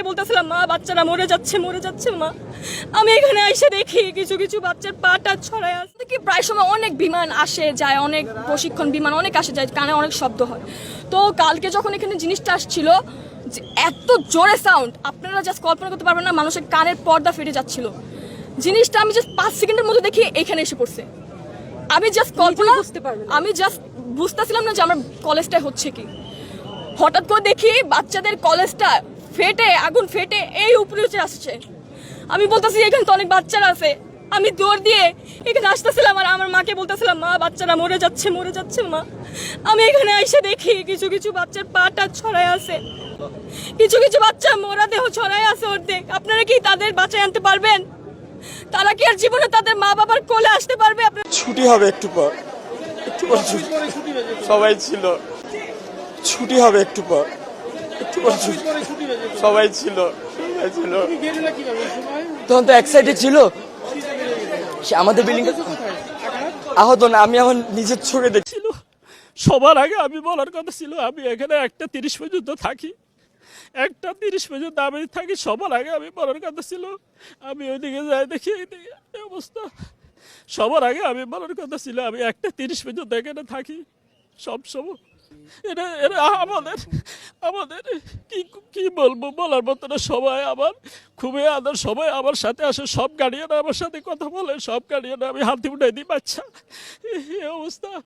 মাকে বলতেছিলাম মা বাচ্চারা মরে যাচ্ছে মরে যাচ্ছে মা। আমি এখানে এসে দেখি কিছু কিছু বাচ্চার পাটা ছড়ায় আসছে কি প্রায় সময় অনেক বিমান আসে যায় অনেক প্রশিক্ষণ বিমান অনেক আসে যায় কানে অনেক শব্দ হয়। তো কালকে যখন এখানে জিনিসটা আসছিল যে এত জোরে সাউন্ড আপনারা জাস্ট কল্পনা করতে পারবেন না মানুষের কানের পর্দা ফেটে যাচ্ছিল। জিনিসটা আমি জাস্ট পাঁচ সেকেন্ডের মধ্যে দেখি এখানে এসে পড়ছে। আমি জাস্ট কল্পনা বুঝতে পারব আমি জাস্ট বুঝতেছিলাম না যে আমার কলেজটায় হচ্ছে কি। হঠাৎ করে দেখি বাচ্চাদের কলেজটা ফেটে, আগুন ফেটে এই উপরে উঠে আসছে। আমি বলতেছি, এখানে তো অনেক বাচ্চারা আছে। আমি দৌড় দিয়ে এখানে আসতেছিলাম আর আমার মাকে বলতেছিলাম, মা, বাচ্চারা মরে যাচ্ছে মরে যাচ্ছে, মা। আমি এখানে এসে দেখি কিছু কিছু বাচ্চার পাটা ছড়ায় আছে। কিছু কিছু বাচ্চা মোরা দেহ ছড়ায় আছে অর্ধেক। আপনারা কি তাদের বাঁচায় আনতে পারবেন? তারা কি আর জীবনে তাদের মা বাবার কোলে আসতে পারবে? ছুটি হবে একটু পর। একটু পর সবাই ছিল। ছুটি হবে একটু পর। একটু সবাই ছিল সবাই ছিল। তখন তো এক সাইডে ছিল। সে আমাদের বিল্ডিং আহত না আমি এখন নিজের চোখে দেখছি। ছিল। সবার আগে আমি বলার কথা ছিল আমি এখানে একটা তিরিশ পর্যন্ত থাকি। একটা তিরিশ পর্যন্ত আমি থাকি সবার আগে আমি বলার কথা ছিল। আমি ওইদিকে যাই দেখি এইদিকে এই অবস্থা। সবার আগে আমি বলার কথা ছিল আমি একটা তিরিশ পর্যন্ত এখানে থাকি। সব সময়। এটা এটা আমাদের আমাদের কি কি বলব? বলার মতো না, সবাই আমার, খুবই আদর, সবাই আমার সাথে আসে, সব গার্ডিয়ান আমার সাথে কথা বলে, সব গার্ডিয়ান আমি হাতে উঠাই দিই, বাচ্চা। এই অবস্থা।